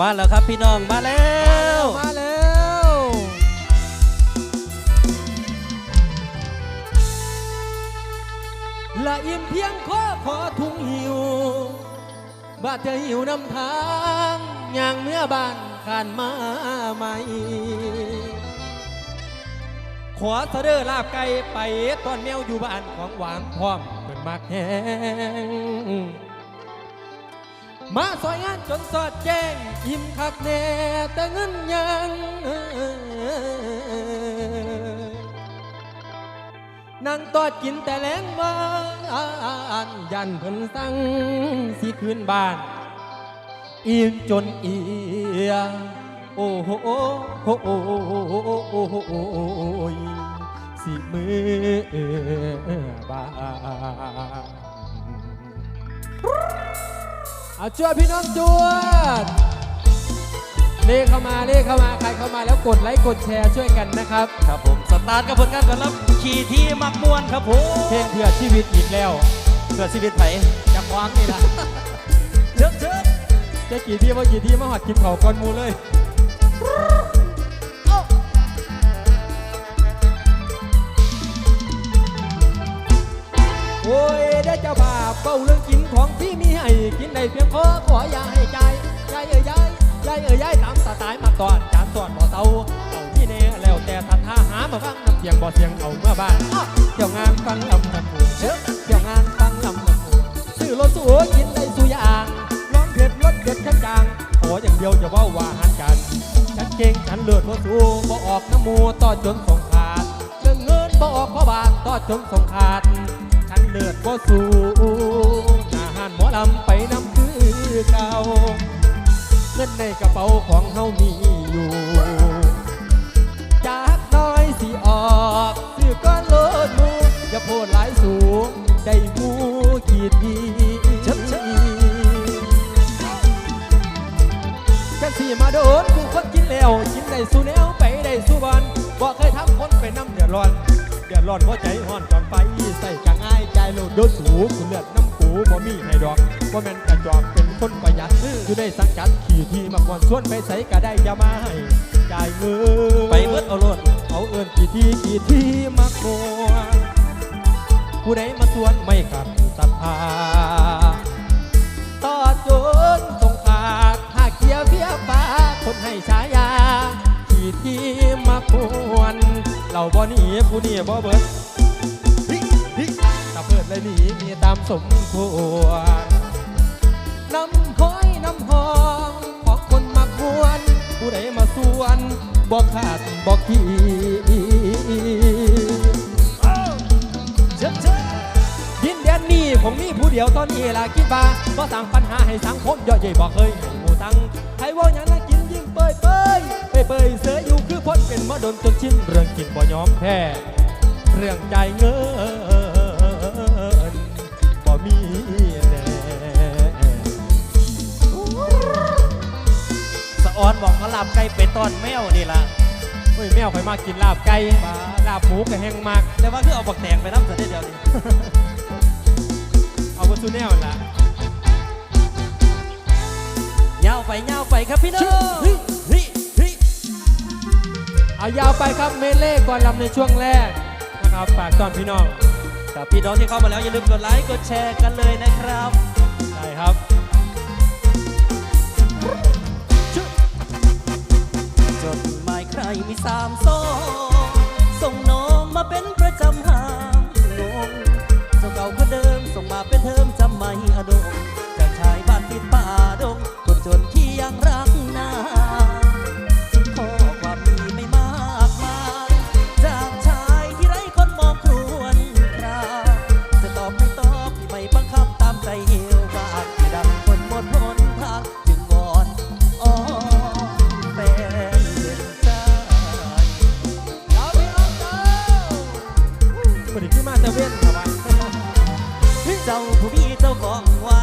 มาแล้วครับพี่น้องมาแล้วมาแล้วละอิ่มเพียงขอขอทุ่งหิวบาดเธอหิวนำทางย่างเมื่อบ้านขานมาใหม่ขอเสดอลาบไก่ไปตอนแมวอยู่บ้านของหวานพร้อมเป็นมากแห้ง มาซอยงานจนสอดแจ้งยิ้มคักแน่แต่เงินยังนั่งตอดกินแต่แรงวานยันเพิ่นสั่งสิคืนบ้าน อิ่มจนเอียโอ้โหโอ้โหโอ้โหโอ้โหโอ้ยสิมือบาน เอาจวดพี่น้องจวดเลขเข้ามาเลขเข้ามาใครเข้ามาแล้วกดไลค์กดแชร์ช่วยกันนะครับ ครับผมสตาร์ทกับผลงานก่อนแล้วขี่ที่มักมวนครับผมเพลงเพื่อชีวิตอีกแล้วเพื่อชีวิตไผ่จะคว้างนี่ละเชิญเชิญจะกี่ที่ว่ากี่ที่มาหอดกินเขาก้อนหมูเลยโอ้ยได้เจ้าบาปเป้าเรื่อง กินให้กินได้เพียงพอขออย่าให้ใจใจเอ้ยยายยายเอ้ยยายตามสไตล์มาตอนจานตอนบ่เตาเอาที่แน่แล้วแต่ทัดท่าหามาฟังน้ำเสียงบ่เสียงเอาเมื่อบ้านเที่ยวงานฟังลำลำพูนเชื่อเที่ยวงานฟังลำลำพูนซื้อรถสู้กินได้สู้ยางน้องเผ็ดรถเด็ดขั้นจางขออย่างเดียวจะว่าว่าหันกันฉันเก่งฉันเลือดบ่สู้บ่ออกน้ำมูต่อจนสงขาดเรื่องเงินบ่ออกเพราะบาทต่อจนสงขาดฉันเลือดบ่สู้ หน้าหันหมอลำไปน้ำคือเก่าเงินในกระเป๋าของเฮามีอยู่จากน้อยสิออกซื้อก้อนโลดมูอย่าโพดหลายสูงได้หมูกีดดีชับชับจักสีมาโดนกูคนกินแล้วกินได้สู้แนวไปได้สู้บอลบอกเคยทำคนไปน้ำเดือดร้อน ดือดร้อนเพราะใจห่อนก่อนไปใส่กะง่ายใจโลดโดดสูงกูเลือดน้ำปูบ่มีให้ดอกว่าแม่นกระจอกเป็นคนประหยัดอยู่ในสังกัดขี่ที่มาก่อนส่วนไปใส่ก็ได้ยามาให้จ่ายเงินไปเบิดเอาโลดเอาเอินกี่ที่กี่ที่มาก่อนผู้ใดมาสวนไม่ขัดศรัทธาาบ่หนีผู้นี้บ่เบิดฮิฮิถ้าเปิดเลยหนีมีตามสมควรน้ำห้อยน้ำหอมของคนมักมวนผู้ใดมาสวนบอกขาดบอกขีเชิญเชิญดินแดนนี้ผมมีผู้เดียวตอนนี้ล่ะคิดว่าก็สั่งปัญหาให้สังคมย่อยใหญ่บอกเคยให้หมูตังใครว่าอย่างนั้นกินยิ่งเปยเปยเปยเปยเสืออยู่คือ พ้นเป็นมาโดนจนชินเรื่องกินบ่ยอมแพ้เรื่องใจายเงินบ่มีแน่สะออนบอกมาลาบไก่ไปตอนแมวนี่ล่ะเฮ้ยแมวไปมากินลาบไก่มาลาบหมูกับแห้งมากแต่ว่าคือเอาบักแตงไปน้ำเสร็จเดียวนี่เอาวัตถุแนวนั่นละยาวไปยาวไปครับพี่น้อง เอายาวไปครับเมเล่ก่อนลำในช่วงแรกนะครับฝากตอนพี่น้องครับพี่น้องที่เข้ามาแล้วอย่าลืมกดไลค์กดแชร์กันเลยนะครับได้ครับจดหมายใครมีสามซองส่งน้องมาเป็นประจำหา เว้นครับว่าเจ้าผู้มีเจ้าของไว้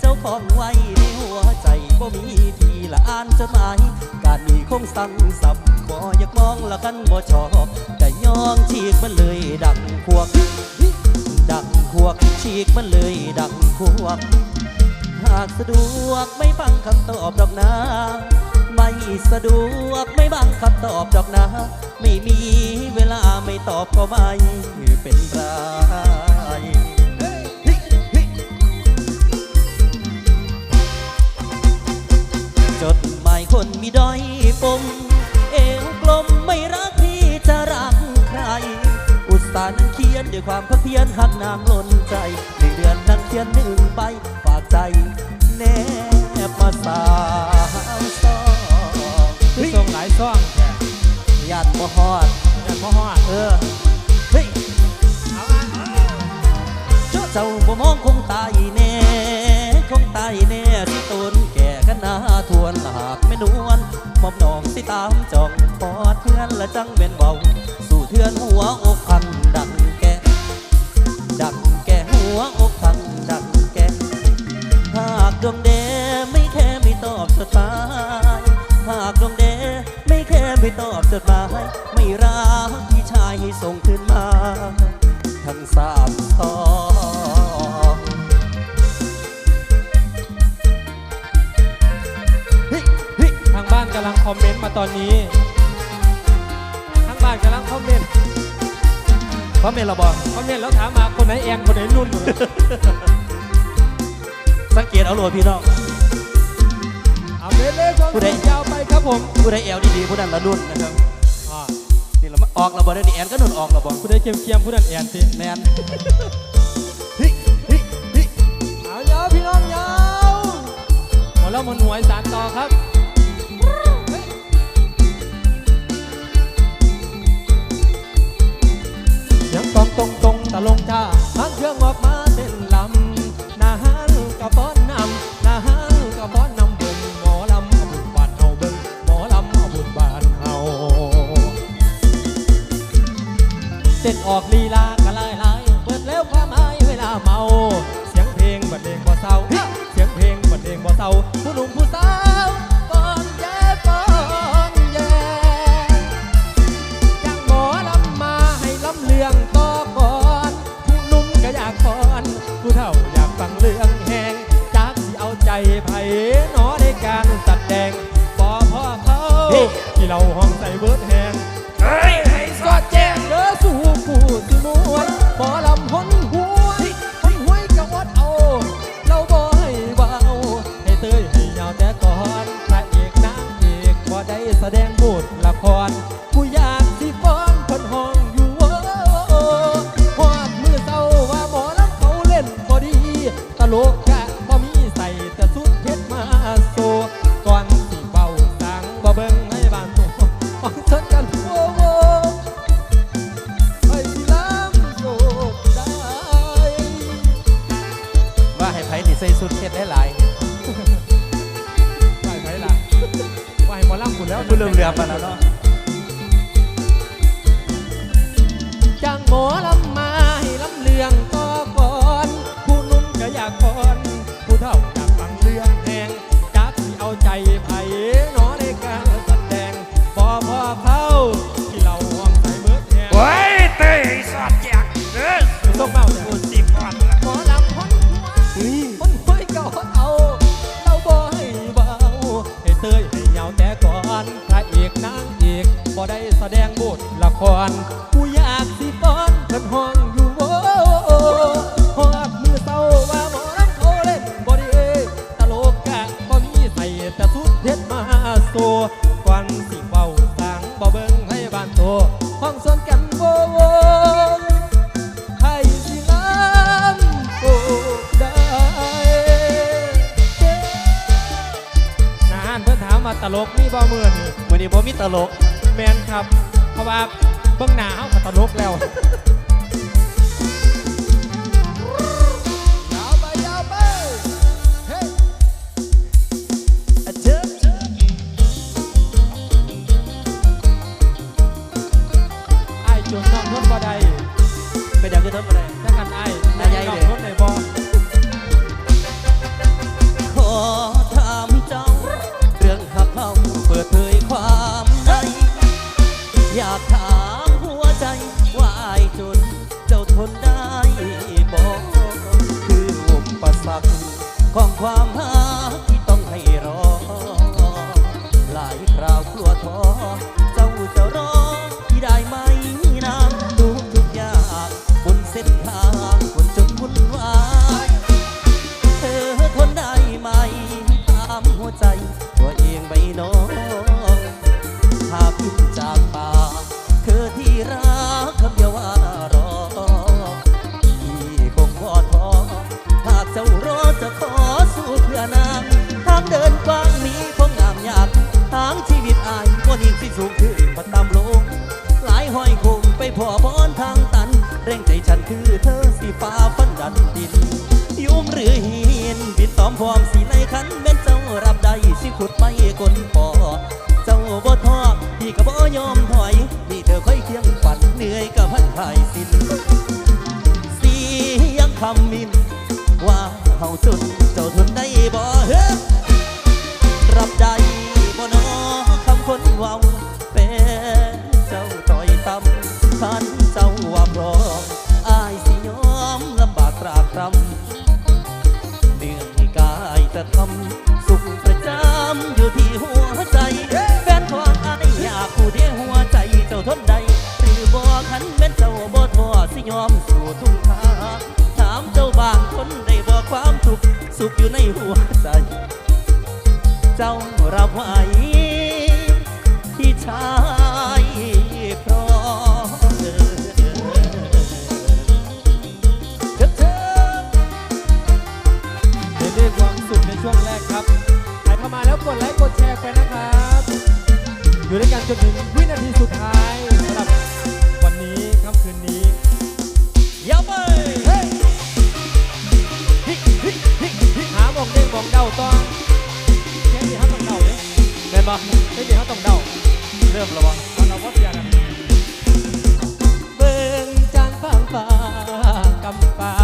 เจ้าของไว้ในหัวใจบ่มีทีละอ่านจดหมาย การมีคงสั่งสับบ่อยากมองละกันบ่ชอบแต่ยองฉีกมันเลยดังพวก ดังพวกฉีกมันเลยดังพวก หากสะดวกไม่ฟังคำตอบดอกนะไม่สะดวกไม่บังคำตอบดอกนะ ไม่มีเวลาไม่ตอบก็ไม่ เป็นไรจดหมายคนมีด้อยปม เอวกลมไม่รักพี่จะรักใคร อุตส่าห์นั่งเขียนด้วยความเพียรหักนางล้นใจในเดือนนั่งเขียนหนึ่งใบฝากใจแนบมาสามซองคือส่งหลายซ่องแค่ยันบ่ฮอดยันพ่อฮอดเออเฮ้ยเอาอะ เจ้าบ่มองคงตายแน่คงตายแน่สิตนแก่กันนาทวนหลากไม่นวลมอมน้องสิตามจองพอเทือนและจังเป็นเบา สู่เทือนหัวอกพันดังแกดังแกหัวอกพันดังแกหากดวงเดไม่แค่ไม่ตอบจดหมายหากดวงเดไม่แค่ไม่ตอบจดหมายไม่รั อมเมนต์มาตอนนี้ทางบ้านกำลังคอมเมนต์พระเมลบอกคอมเมนต์แล้วถามมาคนไหนแอนคนไหนนุ่น สังเกตเอาโหลดพี่น้องเอาเมนเลยความผู้ใดยาวไปครับผมผู้ใดแอลดีๆผู้นั้นละนุ่นนะครับอ่านี่เราออกระบอได้นี่แอนก็นุ่นออกระบอผู้ใดเคียมเคียมๆผู้นั้นแอนสิแมนเฮ้ยเฮ้ยเฮ้ยเอายาวพี่น้องยาวหมดแล้วมันหวยสารต่อครับ ตรงตรงตะลงท่าทางเครื่องออกมาเต้นลำนาฮันกับป้อนนำนาฮันกับป้อนนำเบิ่งหมอลำเอาบุญบานเฮาเบิ้งหมอลำเอาบุญบานเฮาเต้นออกลีลา หมอลำมาให้ลำเลืองต่อก่อนผู้หนุ่มก็อยากก่อนผู้เฒ่าอยากฟังเรื่องแหงจักสิเอาใจไผ่หนอในการแสดงพอพอเขาที่เราห้องใส่เบิดแหงไว้เตยสอดแจกเด้อส่งเมาเนี่ยกูสิบวันละหมอลำคนคนห้อยก็ฮอดเอาเราบ่ให้เบาให้เตยให้ยาวแต่ก่อนพระเอกนางเอกบ่ได้แสดงบทละครกู ห้องอยู่โอ้หอบมือเศร้าว่าหมอลำเขาเล่นบ่ดีตลกกะบ่มีใส่แต่สุดเพชรมาโซก่อนสิเว้าสังบ่เบิ่งให้บ้านโตห้องสวนกันโวโวให้สิลำโอ้ได้นานเพื่อนถามมาตลกมีบ่เมื่อนี่วันนี้ผมมีตลกแมนครับ เพราะว่าเบื้องหน้าเขาก็ตลกแล้ว ฟ้าฟันดันดินยุ่มหรือหินบิดตอมพร้อมสีในขันเม่นเจ้ารับได้สิขุดไม่กลปอเจ้าบ่ท้อพี่ก็บ่ยอมถอยนี่เธอค่อยเคียงฝันเหนื่อยกับพันภายสิ้นเสียงคำมินว่าเฮาสุด ระวังเอาพ่อเสียกันเบิ่งจานฟางฟางกำปา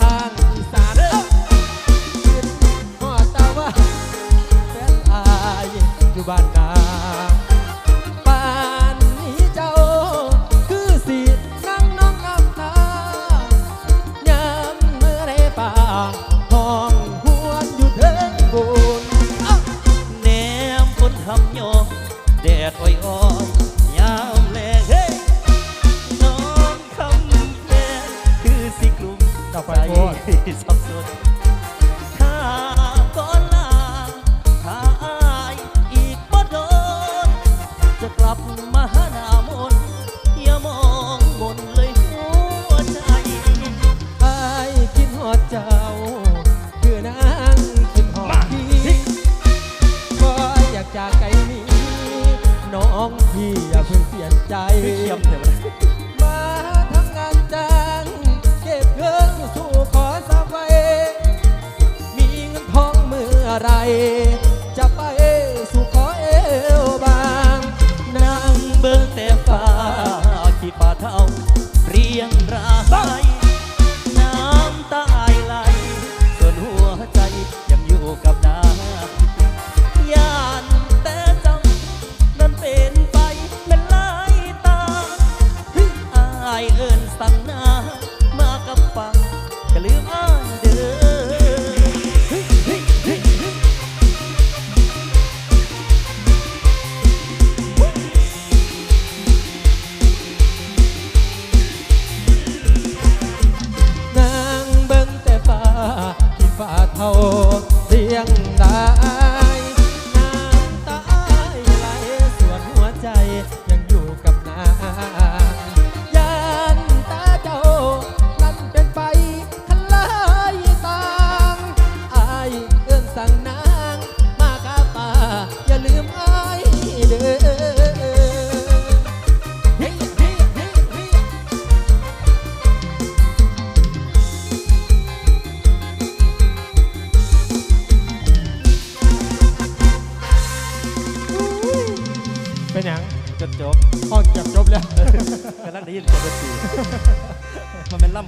ทางอีสานขึ้นหอตาว่าแฟนอายอยู่บ้านนาป่านนี้เจ้า คือสินั่งน้องน้ำตายามเมื่อไรป่าห้องหวนอยู่เทิงบุญแนมคนทำยอ ดโอ้ยอ้ พี่อย่าเพิ่งเปลี่ยนใจเียมเยมาทำงานจ้างเก็บเงินสู่ขอสบายมีเงินทองเมื่อไร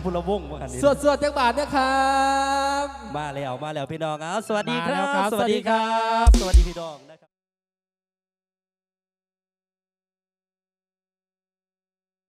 พุวงศ์ว่ากันดสวดสวดจังบาทนะครับ มาแล้วมาแล้วพี่น้องเอาสวัสดีครับบ สวัสดีครับ สวัสดีพี่น้องนะครับ